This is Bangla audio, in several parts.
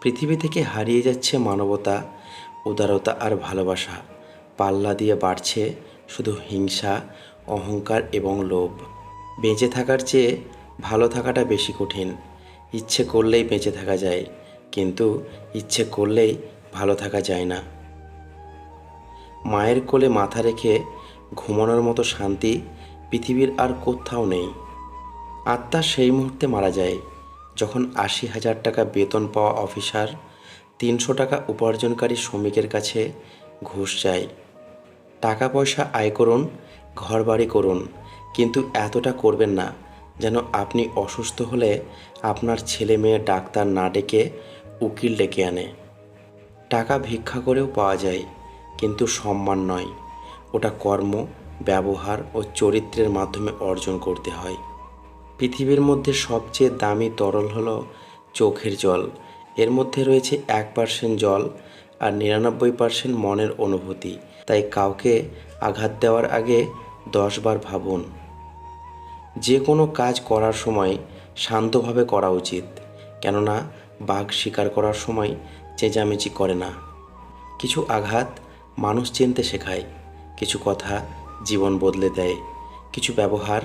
পৃথিবী থেকে হারিয়ে যাচ্ছে মানবতা, উদারতা আর ভালোবাসা। পাল্লা দিয়ে বাড়ছে শুধু হিংসা, অহংকার এবং লোভ। বেঁচে থাকার চেয়ে ভালো থাকাটা বেশি কঠিন। ইচ্ছে করলেই বেঁচে থাকা যায়, কিন্তু ইচ্ছে করলেই ভালো থাকা যায় না। মায়ের কোলে মাথা রেখে ঘুমানোর মতো শান্তি পৃথিবীর আর কোথাও নেই। আত্মা সেই মুহূর্তে মারা যায়। যখন আশি হাজার টাকা বেতন পাওয়া অফিসার তিনশো টাকা উপার্জনকারী শ্রমিকের কাছে ঘুষ চায়। টাকা পয়সা আয় করুন ঘর বাড়ি করুন, কিন্তু এতটা করবেন না যেন আপনি অসুস্থ হলে আপনার ছেলে মেয়ে ডাক্তার না ডেকে উকিল ডেকে আনে। টাকা ভিক্ষা করেও পাওয়া যায়, কিন্তু সম্মান নয়। ওটা কর্ম, ব্যবহার ও চরিত্রের মাধ্যমে অর্জন করতে হয়। পৃথিবীর মধ্যে সবচেয়ে দামি তরল হলো চোখের জল। এর মধ্যে রয়েছে এক পার্সেন্ট জল আর নিরানব্বই পার্সেন্ট মনের অনুভূতি। তাই কাউকে আঘাত দেওয়ার আগে দশবার ভাবুন। যে কোনো কাজ করার সময় শান্তভাবে করা উচিত। কেননা বাঘ শিকার করার সময় চেঁচামেচি করে না। কিছু আঘাত মানুষ চিনতে শেখায়, কিছু কথা জীবন বদলে দেয়, কিছু ব্যবহার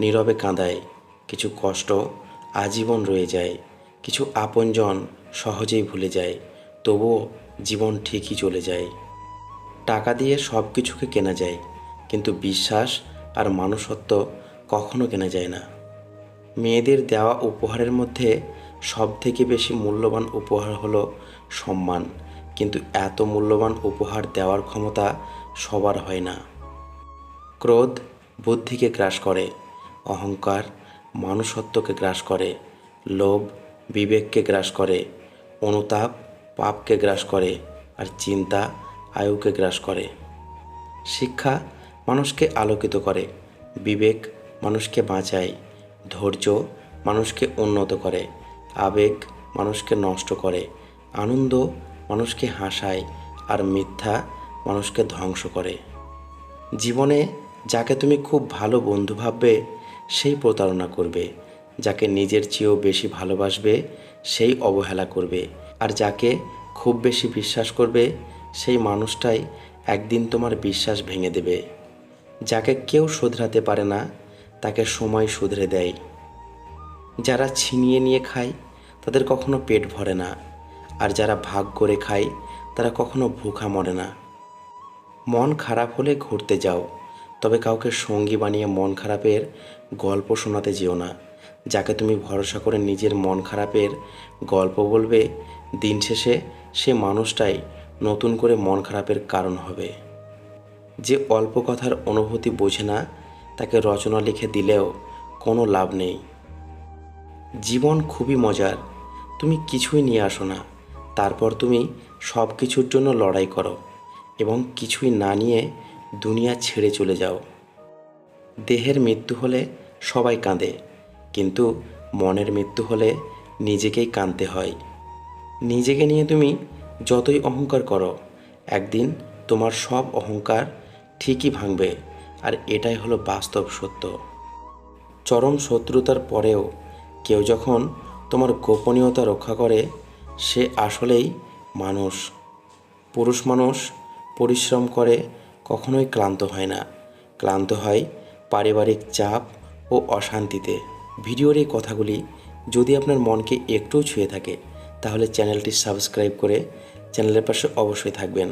নীরবে কাঁদায়। কিছু কষ্ট আজীবন রয়ে যায়, কিছু আপনজন সহজেই ভুলে যায়, তবুও জীবন ঠিকই চলে যায়। টাকা দিয়ে সব কিছুকে কেনা যায়, কিন্তু বিশ্বাস আর মানুষত্ব কখনো কেনা যায় না। মেয়েদের দেওয়া উপহারের মধ্যে সব থেকে বেশি মূল্যবান উপহার হলো সম্মান, কিন্তু এত মূল্যবান উপহার দেওয়ার ক্ষমতা সবার হয় না। ক্রোধ বুদ্ধিকে গ্রাস করে, অহংকার মানুষত্বকে গ্রাস করে, লোভ বিবেককে গ্রাস করে, অনুতাপ পাপকে গ্রাস করে, আর চিন্তা আয়ুকে গ্রাস করে। শিক্ষা মানুষকে আলোকিত করে, বিবেক মানুষকে বাঁচায়, ধৈর্য মানুষকে উন্নত করে, আবেগ মানুষকে নষ্ট করে, আনন্দ মানুষকে হাসায়, আর মিথ্যা মানুষকে ধ্বংস করে। জীবনে যাকে তুমি খুব ভালো বন্ধু ভাববে সেই প্রতারণা করবে, যাকে নিজের চেয়েও বেশি ভালোবাসবে, সেই অবহেলা করবে। আর যাকে খুব বেশি বিশ্বাস করবে, সেই মানুষটাই একদিন তোমার বিশ্বাস ভেঙে দেবে। যাকে কেউ শোধরাতে পারে না, তাকে সময় শুধরে দেয়। যারা ছিনিয়ে নিয়ে খায়, তাদের কখনো পেট ভরে না। আর যারা ভাগ করে খায়, তারা কখনো ভুখা মরে না। মন খারাপ হলে ঘুরতে যাও। তবে কাউকে সঙ্গী বানিয়ে মন খারাপের গল্প শোনাতে যেও না। যাকে তুমি ভরসা করে নিজের মন খারাপের গল্প বলবে, দিন শেষে সে মানুষটাই নতুন করে মন খারাপের কারণ হবে। যে অল্প কথার অনুভূতি বোঝে না, তাকে রচনা লিখে দিলেও কোনো লাভ নেই। জীবন খুবই মজার। তুমি কিছুই নিয়ে আসো না। তারপর তুমি সব কিছুর জন্য লড়াই করো এবং কিছুই না নিয়ে দুনিয়া ছেড়ে চলে যাও। দেহের মৃত্যু হলে সবাই কাঁদে, কিন্তু মনের মৃত্যু হলে নিজেকেই কাঁদতে হয়। নিজেকে নিয়ে তুমি যতই অহংকার করো, একদিন তোমার সব অহংকার ঠিকই ভাঙবে, আর এটাই হলো বাস্তব সত্য। চরম শত্রুতার পরেও কেউ যখন তোমার গোপনীয়তা রক্ষা করে, সে আসলেই মানুষ। পুরুষ মানুষ পরিশ্রম করে কখনোই ক্লান্ত হয় না। ক্লান্ত হয় পারিবারিক চাপ ও অশান্তিতে। ভিডিওর এই কথাগুলি যদি আপনার মনকে একটু ছুঁয়ে থাকে, তাহলে চ্যানেলটি সাবস্ক্রাইব করে চ্যানেলের পাশে অবশ্যই থাকবেন।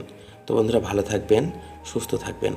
তো বন্ধুরা, ভালো থাকবেন, সুস্থ থাকবেন।